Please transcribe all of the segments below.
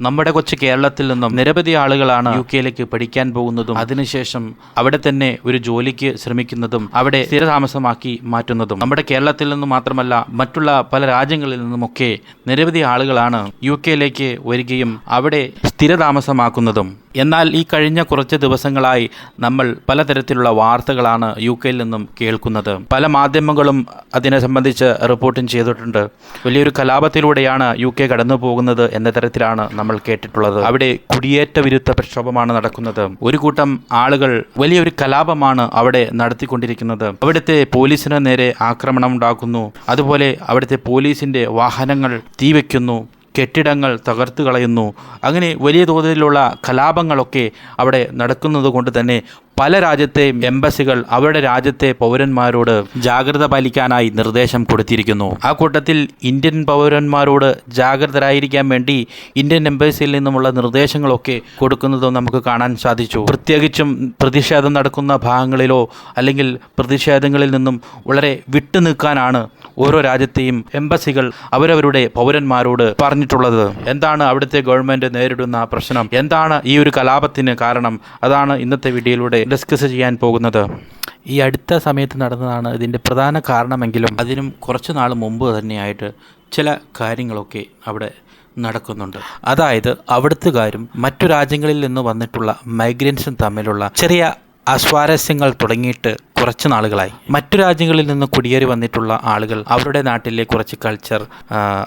നമ്മുടെ കൊച്ചു കേരളത്തിൽ നിന്നും നിരവധി ആളുകളാണ് യു കെയിലേക്ക് പഠിക്കാൻ പോകുന്നതും അതിനുശേഷം അവിടെ തന്നെ ഒരു ജോലിക്ക് ശ്രമിക്കുന്നതും അവിടെ സ്ഥിരതാമസമാക്കി മാറ്റുന്നതും നമ്മുടെ കേരളത്തിൽ നിന്നും മാത്രമല്ല മറ്റുള്ള പല രാജ്യങ്ങളിൽ നിന്നുമൊക്കെ നിരവധി ആളുകളാണ് യു കെയിലേക്ക് വരികയും അവിടെ സ്ഥിരതാമസമാക്കുന്നതും. എന്നാൽ ഈ കഴിഞ്ഞ കുറച്ച് ദിവസങ്ങളായി നമ്മൾ പലതരത്തിലുള്ള വാർത്തകളാണ് യു കെയിൽ നിന്നും കേൾക്കുന്നത്. പല മാധ്യമങ്ങളും അതിനെ സംബന്ധിച്ച് റിപ്പോർട്ടും ചെയ്തിട്ടുണ്ട്. വലിയൊരു കലാപത്തിലൂടെയാണ് യു കെ കടന്നു പോകുന്നത് എന്ന തരത്തിലാണ് നമ്മൾ കേട്ടിട്ടുള്ളത്. അവിടെ കുടിയേറ്റ വിരുദ്ധ പ്രക്ഷോഭമാണ് നടക്കുന്നത്. ഒരു കൂട്ടം ആളുകൾ വലിയൊരു കലാപമാണ് അവിടെ നടത്തിക്കൊണ്ടിരിക്കുന്നത്. അവിടുത്തെ പോലീസിന് നേരെ ആക്രമണം ഉണ്ടാക്കുന്നു അതുപോലെ അവിടുത്തെ പോലീസിന്റെ വാഹനങ്ങൾ തീവെക്കുന്നു. കെട്ടിടങ്ങൾ തകർത്ത് കളയുന്നു. അങ്ങനെ വലിയ തോതിലുള്ള കലാപങ്ങളൊക്കെ അവിടെ നടക്കുന്നത് കൊണ്ട് തന്നെ പല രാജ്യത്തെ എംബസികൾ അവരുടെ രാജ്യത്തെ പൗരന്മാരോട് ജാഗ്രത പാലിക്കാനായി നിർദ്ദേശം കൊടുത്തിരിക്കുന്നു. ആ കൂട്ടത്തിൽ ഇന്ത്യൻ പൗരന്മാരോട് ജാഗ്രതരായിരിക്കാൻ വേണ്ടി ഇന്ത്യൻ എംബസിയിൽ നിന്നുമുള്ള നിർദ്ദേശങ്ങളൊക്കെ കൊടുക്കുന്നതും നമുക്ക് കാണാൻ സാധിച്ചു. പ്രത്യേകിച്ചും പ്രതിഷേധം നടക്കുന്ന ഭാഗങ്ങളിലോ അല്ലെങ്കിൽ പ്രതിഷേധങ്ങളിൽ നിന്നും വളരെ വിട്ടു നിൽക്കാനാണ് ഓരോ രാജ്യത്തെയും എംബസികൾ അവരവരുടെ പൗരന്മാരോട് പറഞ്ഞിട്ടുള്ളത്. എന്താണ് അവിടുത്തെ ഗവൺമെന്റ് നേരിടുന്ന പ്രശ്നം? എന്താണ് ഈ ഒരു കലാപത്തിന് കാരണം? അതാണ് ഇന്നത്തെ വീഡിയോയിലൂടെ ഡിസ്കസ് ചെയ്യാൻ പോകുന്നത്. ഈ അടുത്ത സമയത്ത് നടന്നതാണ് ഇതിന്റെ പ്രധാന കാരണമെങ്കിലും അതിനും കുറച്ച് നാൾ മുമ്പ് തന്നെയായിട്ട് ചില കാര്യങ്ങളൊക്കെ അവിടെ നടക്കുന്നുണ്ട്. അതായത് അവിടുത്തുകാരും മറ്റു രാജ്യങ്ങളിൽ നിന്ന് വന്നിട്ടുള്ള മൈഗ്രൻസും തമ്മിലുള്ള ചെറിയ അസ്വാരസ്യങ്ങൾ തുടങ്ങിയിട്ട് കുറച്ച് നാളുകളായി. മറ്റു രാജ്യങ്ങളിൽ നിന്ന് കുടിയേറി വന്നിട്ടുള്ള ആളുകൾ അവരുടെ നാട്ടിലെ കുറച്ച് കൾച്ചർ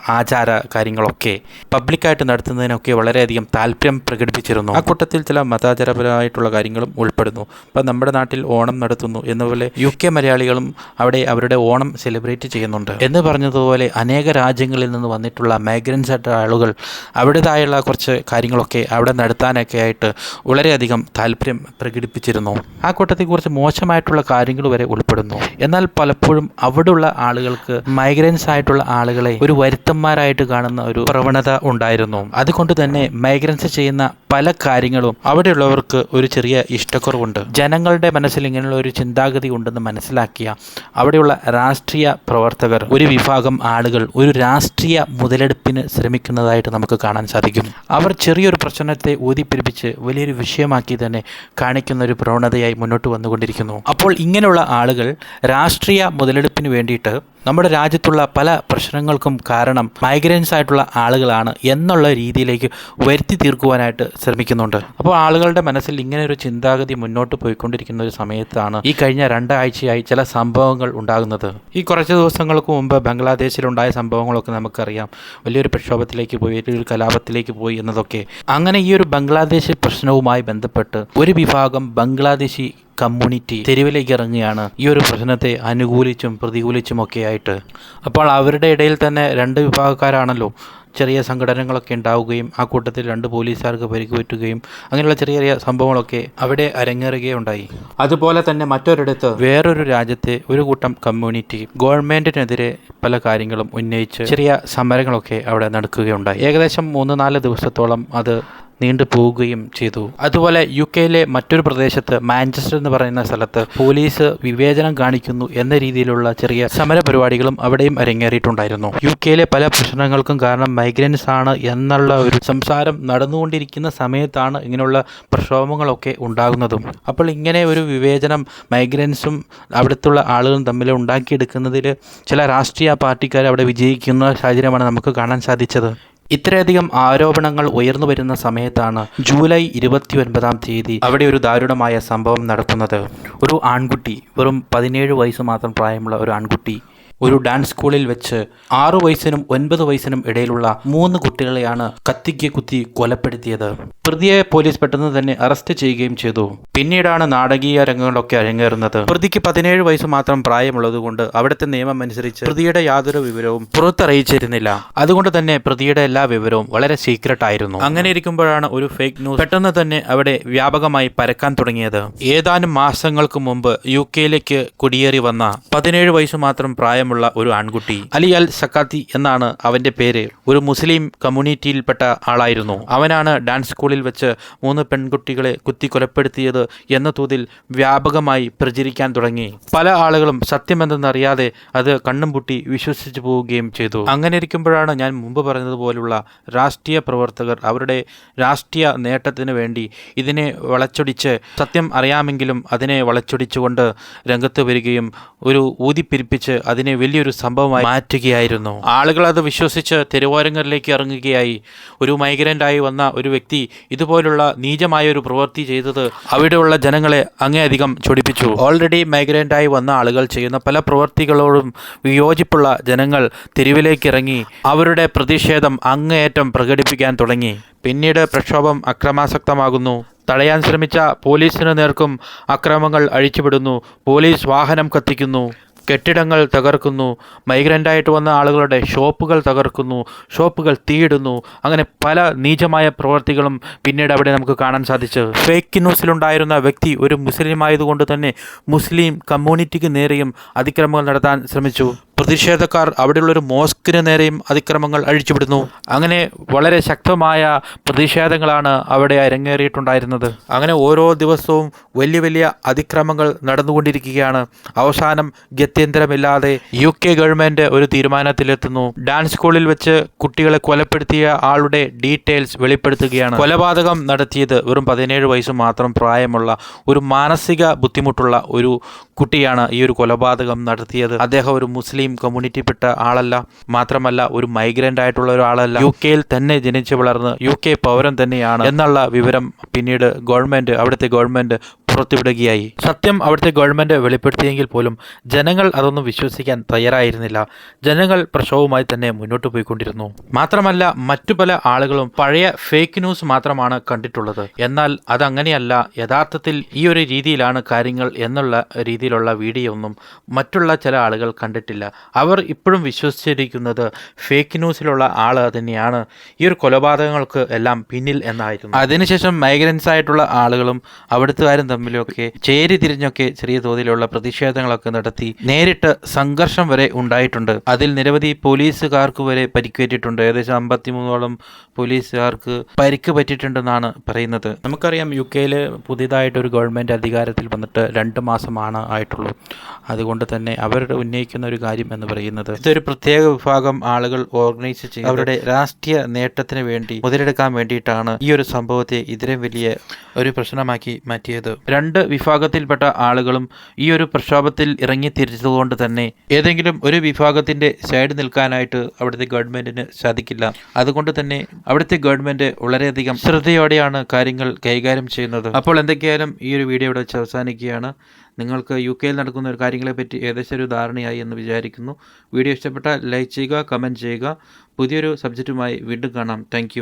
ആചാര കാര്യങ്ങളൊക്കെ പബ്ലിക്കായിട്ട് നടത്തുന്നതിനൊക്കെ വളരെയധികം താല്പര്യം പ്രകടിപ്പിച്ചിരുന്നു. ആ കൂട്ടത്തിൽ ചില മതാചാരപരമായിട്ടുള്ള കാര്യങ്ങളും ഉൾപ്പെടുന്നു. ഇപ്പം നമ്മുടെ നാട്ടിൽ ഓണം നടത്തുന്നു എന്നപോലെ യു കെ മലയാളികളും അവിടെ അവരുടെ ഓണം സെലിബ്രേറ്റ് ചെയ്യുന്നുണ്ട്. എന്ന് പറഞ്ഞതുപോലെ അനേക രാജ്യങ്ങളിൽ നിന്ന് വന്നിട്ടുള്ള മൈഗ്രൻസ് ആയിട്ട് ആളുകൾ അവരുടേതായുള്ള കുറച്ച് കാര്യങ്ങളൊക്കെ അവിടെ നടത്താനൊക്കെ ആയിട്ട് വളരെയധികം താല്പര്യം പ്രകടിപ്പിച്ചിരുന്നു. ആ കൂട്ടത്തിൽ കുറച്ച് മോശമായിട്ടുള്ള കാര്യങ്ങൾ വരെ ഉൾപ്പെടുന്നു. എന്നാൽ പലപ്പോഴും അവിടെയുള്ള ആളുകൾക്ക് മൈഗ്രൻസ് ആയിട്ടുള്ള ആളുകളെ ഒരു വരുത്തന്മാരായിട്ട് കാണുന്ന ഒരു പ്രവണത ഉണ്ടായിരുന്നു. അതുകൊണ്ട് തന്നെ മൈഗ്രൻസ് ചെയ്യുന്ന പല കാര്യങ്ങളും അവിടെയുള്ളവർക്ക് ഒരു ചെറിയ ഇഷ്ടക്കുറവുണ്ട്. ജനങ്ങളുടെ മനസ്സിൽ ഇങ്ങനെയുള്ള ഒരു ചിന്താഗതി ഉണ്ടെന്ന് മനസ്സിലാക്കിയ അവിടെയുള്ള രാഷ്ട്രീയ പ്രവർത്തകർ ഒരു വിഭാഗം ആളുകൾ ഒരു രാഷ്ട്രീയ മുതലെടുപ്പിന് ശ്രമിക്കുന്നതായിട്ട് നമുക്ക് കാണാൻ സാധിക്കും. അവർ ചെറിയൊരു പ്രശ്നത്തെ ഊതിപ്പിരിപ്പിച്ച് വലിയൊരു വിഷയമാക്കി തന്നെ കാണിക്കുന്ന ഒരു പ്രവണതയായി മുന്നോട്ട് വന്നുകൊണ്ടിരിക്കുന്നു. അപ്പോൾ ഇങ്ങനെയുള്ള ആളുകൾ രാഷ്ട്രീയ മുതലെടുപ്പിന് വേണ്ടിയിട്ട് നമ്മുടെ രാജ്യത്തുള്ള പല പ്രശ്നങ്ങൾക്കും കാരണം മൈഗ്രൻസ് ആയിട്ടുള്ള ആളുകളാണ് എന്നുള്ള രീതിയിലേക്ക് വരുത്തി തീർക്കുവാനായിട്ട് ശ്രമിക്കുന്നുണ്ട്. അപ്പോൾ ആളുകളുടെ മനസ്സിൽ ഇങ്ങനെ ഒരു ചിന്താഗതി മുന്നോട്ട് പോയിക്കൊണ്ടിരിക്കുന്ന ഒരു സമയത്താണ് ഈ കഴിഞ്ഞ രണ്ടാഴ്ചയായി ചില സംഭവങ്ങൾ ഉണ്ടാകുന്നത്. ഈ കുറച്ച് ദിവസങ്ങൾക്ക് മുമ്പ് ബംഗ്ലാദേശിലുണ്ടായ സംഭവങ്ങളൊക്കെ നമുക്കറിയാം. വലിയൊരു പ്രക്ഷോഭത്തിലേക്ക് പോയി ഒരു കലാപത്തിലേക്ക് പോയി എന്നതൊക്കെ. അങ്ങനെ ഈ ഒരു ബംഗ്ലാദേശ് പ്രശ്നവുമായി ബന്ധപ്പെട്ട് ഒരു വിഭാഗം ബംഗ്ലാദേശി കമ്മ്യൂണിറ്റി തെരുവിലേക്ക് ഇറങ്ങുകയാണ്. ഈ ഒരു പ്രശ്നത്തെ അനുകൂലിച്ചും പ്രതികൂലിച്ചും ഒക്കെ ആയിട്ട് അപ്പോൾ അവരുടെ ഇടയിൽ തന്നെ രണ്ട് വിഭാഗക്കാരാണല്ലോ ചെറിയ സംഘടനകളൊക്കെ ഉണ്ടാവുകയും ആ കൂട്ടത്തിൽ രണ്ട് പോലീസുകാർക്ക് പരിക്ക് പറ്റുകയും അങ്ങനെയുള്ള ചെറിയ ചെറിയ സംഭവങ്ങളൊക്കെ അവിടെ അരങ്ങേറുകയുണ്ടായി. അതുപോലെ തന്നെ മറ്റൊരിടത്ത് വേറൊരു രാജ്യത്തെ ഒരു കൂട്ടം കമ്മ്യൂണിറ്റി ഗവൺമെന്റിനെതിരെ പല കാര്യങ്ങളും ഉന്നയിച്ച് ചെറിയ സമരങ്ങളൊക്കെ അവിടെ നടക്കുകയുണ്ടായി. ഏകദേശം മൂന്ന് നാല് ദിവസത്തോളം അത് നീണ്ടു പോവുകയും ചെയ്തു. അതുപോലെ യു കെയിലെ മറ്റൊരു പ്രദേശത്ത് മാഞ്ചസ്റ്റർ എന്ന് പറയുന്ന സ്ഥലത്ത് പോലീസ് വിവേചനം കാണിക്കുന്നു എന്ന രീതിയിലുള്ള ചെറിയ സമര പരിപാടികളും അവിടെയും അരങ്ങേറിയിട്ടുണ്ടായിരുന്നു. യു കെയിലെ പല പ്രശ്നങ്ങൾക്കും കാരണം മൈഗ്രൻസ് ആണ് എന്നുള്ള ഒരു സംസാരം നടന്നുകൊണ്ടിരിക്കുന്ന സമയത്താണ് ഇങ്ങനെയുള്ള പ്രക്ഷോഭങ്ങളൊക്കെ ഉണ്ടാകുന്നതും. അപ്പോൾ ഇങ്ങനെ ഒരു വിവേചനം മൈഗ്രൻസും അവിടുത്തുള്ള ആളുകളും തമ്മിൽ ഉണ്ടാക്കിയെടുക്കുന്നതിൽ ചില രാഷ്ട്രീയ പാർട്ടിക്കാർ അവിടെ വിജയിക്കുന്ന സാഹചര്യമാണ് നമുക്ക് കാണാൻ സാധിച്ചത്. ഇത്രയധികം ആരോപണങ്ങൾ ഉയർന്നു വരുന്ന സമയത്താണ് ജൂലൈ ഇരുപത്തി ഒൻപതാം തീയതി അവിടെ ഒരു ദാരുണമായ സംഭവം നടക്കുന്നത്. ഒരു ആൺകുട്ടി വെറും പതിനേഴ് വയസ്സ് മാത്രം പ്രായമുള്ള ഒരു ആൺകുട്ടി ഒരു ഡാൻസ് സ്കൂളിൽ വെച്ച് ആറു വയസ്സിനും ഒൻപത് വയസ്സിനും ഇടയിലുള്ള മൂന്ന് കുട്ടികളെയാണ് കത്തിക്ക് കുത്തി കൊലപ്പെടുത്തിയത്. പ്രതിയെ പോലീസ് പെട്ടെന്ന് തന്നെ അറസ്റ്റ് ചെയ്യുകയും ചെയ്തു. പിന്നീടാണ് നാടകീയ രംഗങ്ങളൊക്കെ അരങ്ങേറുന്നത്. പ്രതിക്ക് പതിനേഴ് വയസ്സ് മാത്രം പ്രായമുള്ളതുകൊണ്ട് അവിടുത്തെ നിയമം അനുസരിച്ച് പ്രതിയുടെ യാതൊരു വിവരവും പുറത്തറിയിച്ചിരുന്നില്ല. അതുകൊണ്ട് തന്നെ പ്രതിയുടെ എല്ലാ വിവരവും വളരെ സീക്രട്ട് ആയിരുന്നു. അങ്ങനെ ഇരിക്കുമ്പോഴാണ് ഒരു ഫേക്ക് ന്യൂസ് പെട്ടെന്ന് തന്നെ അവിടെ വ്യാപകമായി പരക്കാൻ തുടങ്ങിയത്. ഏതാനും മാസങ്ങൾക്ക് മുമ്പ് യു കെയിലേക്ക് കുടിയേറി വന്ന പതിനേഴ് വയസ്സ് മാത്രം പ്രായമുള്ള പ്രായമുള്ള ഒരു ആൺകുട്ടി. അലി അൽ സക്കാത്തി എന്നാണ് അവന്റെ പേര്. ഒരു മുസ്ലിം കമ്മ്യൂണിറ്റിയിൽപ്പെട്ട ആളായിരുന്നു. അവനാണ് ഡാൻസ് സ്കൂളിൽ വെച്ച് മൂന്ന് പെൺകുട്ടികളെ കുത്തി കൊലപ്പെടുത്തിയത് എന്ന തോതിൽ വ്യാപകമായി പ്രചരിക്കാൻ തുടങ്ങി. പല ആളുകളും സത്യമെന്തെന്നറിയാതെ അത് കണ്ണും പൂട്ടി വിശ്വസിച്ചു പോവുകയും ചെയ്തു. അങ്ങനെ ഇരിക്കുമ്പോഴാണ് ഞാൻ മുമ്പ് പറഞ്ഞതുപോലുള്ള രാഷ്ട്രീയ പ്രവർത്തകർ അവരുടെ രാഷ്ട്രീയ നേട്ടത്തിന് വേണ്ടി ഇതിനെ വളച്ചൊടിച്ച് സത്യം അറിയാമെങ്കിലും അതിനെ വളച്ചൊടിച്ചുകൊണ്ട് രംഗത്ത് വരികയും ഒരു ഊതിപ്പിരിപ്പിച്ച് അതിനെ വലിയൊരു സംഭവമായി മാറ്റുകയായിരുന്നു. ആളുകൾ അത് വിശ്വസിച്ച് തെരുവോരങ്ങളിലേക്ക് ഇറങ്ങുകയായി. ഒരു മൈഗ്രന്റായി വന്ന ഒരു വ്യക്തി ഇതുപോലുള്ള നീചമായ ഒരു പ്രവൃത്തി ചെയ്തത് അവിടെയുള്ള ജനങ്ങളെ അങ്ങേയധികം ചൊടിപ്പിച്ചു. ഓൾറെഡി മൈഗ്രന്റായി വന്ന ആളുകൾ ചെയ്യുന്ന പല പ്രവൃത്തികളോടും വിയോജിപ്പുള്ള ജനങ്ങൾ തെരുവിലേക്ക് ഇറങ്ങി അവരുടെ പ്രതിഷേധം അങ്ങേയറ്റം പ്രകടിപ്പിക്കാൻ തുടങ്ങി. പിന്നീട് പ്രക്ഷോഭം അക്രമാസക്തമാകുന്നു. തടയാൻ ശ്രമിച്ച പോലീസിന് നേർക്കും അക്രമങ്ങൾ അഴിച്ചുവിടുന്നു. പോലീസ് വാഹനം കത്തിക്കുന്നു. കെട്ടിടങ്ങൾ തകർക്കുന്നു. മൈഗ്രന്റായിട്ട് വന്ന ആളുകളുടെ ഷോപ്പുകൾ തകർക്കുന്നു. ഷോപ്പുകൾ തീയിടുന്നു. അങ്ങനെ പല നീചമായ പ്രവർത്തികളും പിന്നീട് അവിടെ നമുക്ക് കാണാൻ സാധിച്ചു. ഫേക്ക് ന്യൂസിലുണ്ടായിരുന്ന വ്യക്തി ഒരു മുസ്ലിം ആയതുകൊണ്ട് തന്നെ മുസ്ലിം കമ്മ്യൂണിറ്റിക്ക് നേരെയും അതിക്രമങ്ങൾ നടത്താൻ ശ്രമിച്ചു. പ്രതിഷേധക്കാർ അവിടെയുള്ള ഒരു മോസ്കിന് നേരെയും അതിക്രമങ്ങൾ അഴിച്ചുവിടുന്നു. അങ്ങനെ വളരെ ശക്തമായ പ്രതിഷേധങ്ങളാണ് അവിടെ അരങ്ങേറിയിട്ടുണ്ടായിരുന്നത്. അങ്ങനെ ഓരോ ദിവസവും വലിയ വലിയ അതിക്രമങ്ങൾ നടന്നുകൊണ്ടിരിക്കുകയാണ്. അവസാനം ഗത്യന്തരമില്ലാതെ യു കെ ഗവൺമെന്റ് ഒരു തീരുമാനത്തിലെത്തുന്നു. ഡാൻസ് സ്കൂളിൽ വെച്ച് കുട്ടികളെ കൊലപ്പെടുത്തിയ ആളുടെ ഡീറ്റെയിൽസ് വെളിപ്പെടുത്തുകയാണ്. കൊലപാതകം നടത്തിയത് വെറും പതിനേഴ് വയസ്സ് മാത്രം പ്രായമുള്ള ഒരു മാനസിക ബുദ്ധിമുട്ടുള്ള ഒരു കുട്ടിയാണ് ഈ ഒരു കൊലപാതകം നടത്തിയത്. അദ്ദേഹം ഒരു മുസ്ലിം കമ്മ്യൂണിറ്റിപ്പെട്ട ആളല്ല. മാത്രമല്ല ഒരു മൈഗ്രന്റ് ആയിട്ടുള്ള ഒരാളല്ല. യു കെയിൽ തന്നെ ജനിച്ചു വളർന്ന് യു കെ പൗരൻ തന്നെയാണ് എന്നുള്ള വിവരം പിന്നീട് ഗവൺമെന്റ് അവിടുത്തെ ഗവൺമെന്റ് പുറത്തുവിടുകയായി. സത്യം അവിടുത്തെ ഗവൺമെന്റ് വെളിപ്പെടുത്തിയെങ്കിൽ പോലും ജനങ്ങൾ അതൊന്നും വിശ്വസിക്കാൻ തയ്യാറായിരുന്നില്ല. ജനങ്ങൾ പ്രക്ഷോഭവുമായി തന്നെ മുന്നോട്ട് പോയിക്കൊണ്ടിരുന്നു. മാത്രമല്ല മറ്റു പല ആളുകളും പഴയ ഫേക്ക് ന്യൂസ് മാത്രമാണ് കണ്ടിട്ടുള്ളത്. എന്നാൽ അതങ്ങനെയല്ല യഥാർത്ഥത്തിൽ ഈ ഒരു രീതിയിലാണ് കാര്യങ്ങൾ എന്നുള്ള രീതിയിലുള്ള വീഡിയോ ഒന്നും മറ്റുള്ള ചില ആളുകൾ കണ്ടിട്ടില്ല. അവർ ഇപ്പോഴും വിശ്വസിച്ചിരിക്കുന്നത് ഫേക്ക് ന്യൂസിലുള്ള ആൾ തന്നെയാണ്. ഈ ഒരു കൊലപാതകങ്ങൾക്ക് എല്ലാം പിന്നിൽ എന്നായിരുന്നു. അതിനുശേഷം മൈഗ്രൻസ് ആയിട്ടുള്ള ആളുകളും അവിടുത്തുകാരും തമ്മിലൊക്കെ ചേരി തിരിഞ്ഞൊക്കെ ചെറിയ തോതിലുള്ള പ്രതിഷേധങ്ങളൊക്കെ നടത്തി നേരിട്ട് സംഘർഷം വരെ ഉണ്ടായിട്ടുണ്ട്. അതിൽ നിരവധി പോലീസുകാർക്ക് വരെ പരിക്കേറ്റിട്ടുണ്ട്. ഏകദേശം അമ്പത്തിമൂന്നോളം പോലീസുകാർക്ക് പരിക്ക് പറ്റിയിട്ടുണ്ടെന്നാണ് പറയുന്നത്. നമുക്കറിയാം യു കെയിൽ പുതിയതായിട്ട് ഒരു ഗവൺമെന്റ് അധികാരത്തിൽ വന്നിട്ട് രണ്ട് മാസമാണ് ആയിട്ടുള്ളൂ. അതുകൊണ്ട് തന്നെ അവരുടെ ഉന്നയിക്കുന്ന ഒരു കാര്യം എന്ന് പറയുന്നത് ഇതൊരു പ്രത്യേക വിഭാഗം ആളുകൾ ഓർഗനൈസ് ചെയ്ത് അവരുടെ രാഷ്ട്രീയ നേട്ടത്തിന് വേണ്ടി മുതലെടുക്കാൻ വേണ്ടിയിട്ടാണ് ഈ ഒരു സംഭവത്തെ ഇതിലും വലിയ ഒരു പ്രശ്നമാക്കി മാറ്റിയത്. രണ്ട് വിഭാഗത്തിൽപ്പെട്ട ആളുകളും ഈ ഒരു പ്രക്ഷോഭത്തിൽ ഇറങ്ങി തിരിച്ചതുകൊണ്ട് തന്നെ ഏതെങ്കിലും ഒരു വിഭാഗത്തിന്റെ സൈഡ് നിൽക്കാനായിട്ട് അവിടുത്തെ ഗവൺമെന്റിന് സാധിക്കില്ല. അതുകൊണ്ട് തന്നെ അവിടുത്തെ ഗവൺമെന്റ് വളരെയധികം ശ്രദ്ധയോടെയാണ് കാര്യങ്ങൾ കൈകാര്യം ചെയ്യുന്നത്. അപ്പോൾ എന്തൊക്കെയായാലും ഈ ഒരു വീഡിയോ ഇവിടെ വെച്ച് അവസാനിക്കുകയാണ്. നിങ്ങൾക്ക് യു കെയിൽ നടക്കുന്ന ഒരു കാര്യങ്ങളെപ്പറ്റി ഏകദേശം ഒരു ധാരണയായി എന്ന് വിചാരിക്കുന്നു. വീഡിയോ ഇഷ്ടപ്പെട്ടാൽ ലൈക്ക് ചെയ്യുക കമന്റ് ചെയ്യുക. പുതിയൊരു സബ്ജക്റ്റുമായി വീണ്ടും കാണാം. താങ്ക്